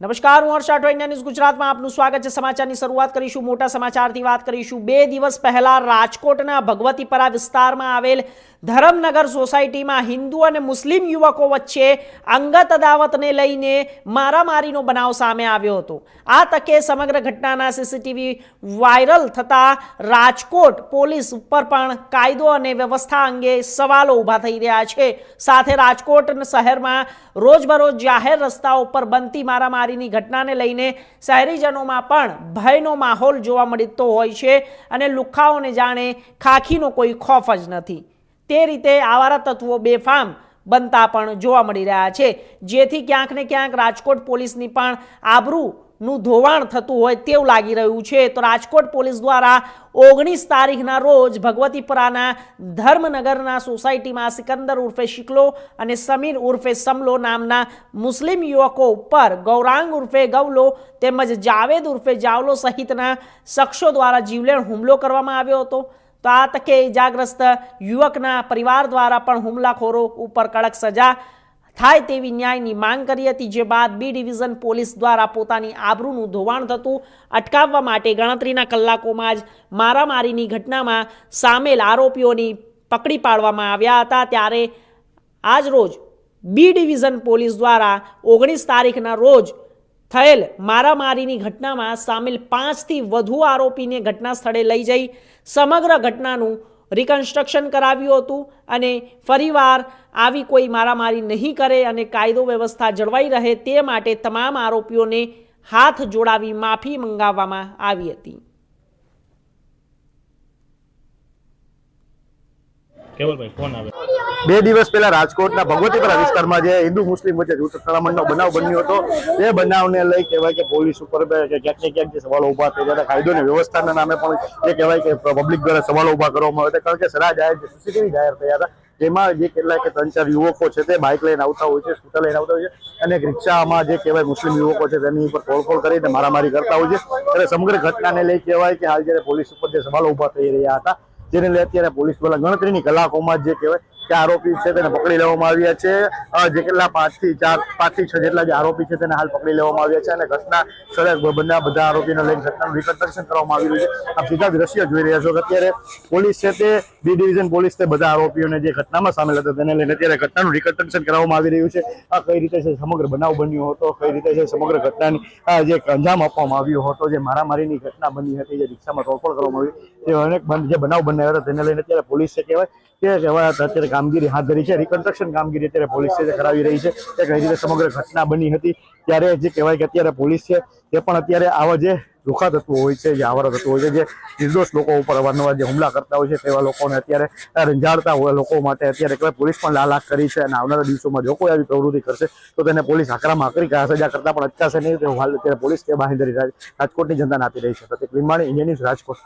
નમસ્કાર, હું હર્ષ અઠવાડિયા ન્યૂઝ ગુજરાતમાં આપનું સ્વાગત છે. સમાચારની શરૂઆત કરીશું, મોટા સમાચારથી વાત કરીશું. બે દિવસ પહેલા રાજકોટના ભગવતીપરા વિસ્તારમાં આવેલ ધરમનગર સોસાયટીમાં હિન્દુ અને મુસ્લિમ યુવકો વચ્ચે અંગત અદાવતને લઈને મારામારીનો બનાવ સામે આવ્યો હતો. આ તકે સમગ્ર ઘટનાના સીસીટીવી વાયરલ થતા રાજકોટ પોલીસ ઉપર પણ કાયદો અને વ્યવસ્થા અંગે સવાલો ઊભા થઈ રહ્યા છે. સાથે રાજકોટ શહેરમાં રોજબરોજ જાહેર રસ્તાઓ પર બનતી મારામારીની ઘટનાને લઈને શહેરીજનોમાં પણ ભયનો માહોલ જોવા મળતો હોય છે અને લુખ્ખાઓને જાણે ખાખીનો કોઈ ખોફ જ નથી. તે રીતે આવારા તત્વો બેફામ બનતા પણ જોવા મળી રહ્યા છે. જેથી ક્યાંક ને ક્યાંક રાજકોટ પોલીસની પણ આબરૂનું ધોવાણ થતું હોય તેવું લાગી રહ્યું છે. તો રાજકોટ પોલીસ દ્વારા ઓગણીસ તારીખના રોજ ભગવતીપુરાના ધર્મનગરના સોસાયટીમાં સિકંદર ઉર્ફે શિકલો અને સમીર ઉર્ફે સમલો નામના મુસ્લિમ યુવકો ઉપર ગૌરાંગ ઉર્ફે ગવલો તેમજ જાવેદ ઉર્ફે જાવલો સહિતના શખ્સો દ્વારા જીવલેણ હુમલો કરવામાં આવ્યો હતો. તો આ તકે ઇજાગ્રસ્ત યુવકના પરિવાર દ્વારા પણ હુમલાખોરો ઉપર કડક સજા થાય તેવી ન્યાયની માંગ કરી હતી, જે બાદ બી ડિવિઝન પોલીસ દ્વારા પોતાની આબરૂનું ધોવાણ થતું અટકાવવા માટે ગણતરીના કલાકોમાં જ મારામારીની ઘટનામાં સામેલ આરોપીઓની પકડી પાડવામાં આવ્યા હતા. ત્યારે આજ રોજ બી ડિવિઝન પોલીસ દ્વારા ઓગણીસ તારીખના રોજ થયેલ મારામારીની ઘટનામાં સામેલ પાંચથી વધુ આરોપીને ઘટના સ્થળે લઈ જઈ સમગ્ર ઘટનાનું રિકન્સ્ટ્રક્શન કરાવ્યું હતું અને ફરીવાર આવી કોઈ મારામારી નહીં કરે અને કાયદો વ્યવસ્થા જળવાઈ રહે તે માટે તમામ આરોપીઓને હાથ જોડાવી માફી મંગાવવામાં આવી હતી. કેવલભાઈ, ફોન આવે. બે દિવસ પહેલા રાજકોટના ભગવતીપરા વિસ્તારમાં જે હિન્દુ મુસ્લિમ વચ્ચે જૂથ અથડામણનો બનાવ બન્યો હતો એ બનાવને લઈ કહેવાય કે પોલીસ ઉપર કે ક્યાંક ને ક્યાંક જે સવાલો ઊભા થઈ ગયા કાયદો અને વ્યવસ્થાના નામે પણ એ કહેવાય કે પબ્લિક દ્વારા સવાલો ઊભા કરવામાં આવ્યા હતા. કારણ કે સરા જાહેર સીસીટીવી જાહેર થયા હતા, જેમાં જે કેટલાક ત્રણ ચાર યુવકો છે તે બાઇક લઈને આવતા હોય છે, સ્કૂટર લઈને આવતા હોય છે અને રિક્ષામાં જે કહેવાય મુસ્લિમ યુવકો છે તેની ઉપર તોડફોડ કરીને મારામારી કરતા હોય છે. ત્યારે સમગ્ર ઘટનાને લઈ કહેવાય કે હાલ જ્યારે પોલીસ ઉપર જે સવાલો ઊભા થઈ રહ્યા હતા, જેને લઈ અત્યારે પોલીસ દ્વારા ગણતરીની કલાકોમાં જે કહેવાય કે આરોપી છે તેને પકડી લેવામાં આવ્યા છે. જે કેટલા પાંચથી ચાર પાંચથી છ જેટલા જે આરોપી છે તેને હાલ પકડી લેવામાં આવ્યા છે અને ઘટના સ્થળે બંને બધા આરોપીને લઈને ઘટનાનું રિકન્સ્ટ્રક્શન કરવામાં આવ્યું છે. આપ સીધા દ્રશ્ય જોઈ રહ્યા છો અત્યારે પોલીસ છે તે, બી ડિવિઝન પોલીસ તે બધા આરોપીઓને જે ઘટનામાં સામેલ હતા તેને લઈને અત્યારે ઘટનાનું રિકન્સ્ટ્રક્શન કરવામાં આવી રહ્યું છે. આ કઈ રીતે છે સમગ્ર બનાવ બન્યો હતો? કઈ રીતે છે સમગ્ર ઘટનાની જે અંજામ આપવામાં આવ્યો હતો, જે મારામારીની ઘટના બની હતી, જે રિક્ષામાં તોડફોડ કરવામાં આવી, તે અનેક જે બનાવ બનાવ્યા હતા તેને લઈને અત્યારે પોલીસ છે કહેવાય કે કહેવાય, અત્યારે કામગીરી હાથ ધરી છે. રિકન્સ્ટ્રક્શન કામગીરી અત્યારે પોલીસ તે કરાવી રહી છે. કે કઈ રીતે સમગ્ર ઘટના બની હતી. ત્યારે જે કહેવાય કે અત્યારે પોલીસ છે તે પણ અત્યારે આવા જે લુખા તત્વો હોય છે, જે આવારા તત્વો હોય છે, જે નિર્દોષ લોકો ઉપર અવારનવાર જે હુમલા કરતા હોય છે, તેવા લોકોને અત્યારે રંજાડતા હોય લોકો માટે અત્યારે કહેવાય પોલીસ પણ લાલાક કરી છે અને આવનારા દિવસોમાં જો કોઈ આવી પ્રવૃત્તિ કરશે, તો તેને પોલીસ આકરામાં આકરી સજા કરતા પણ અટકાશે નહીં. તેવું હાલ અત્યારે પોલીસ તે બાંહેધરી રાજ- રાજકોટની જનતાને આપી રહી છે. Pratik Limbani India News Rajkot.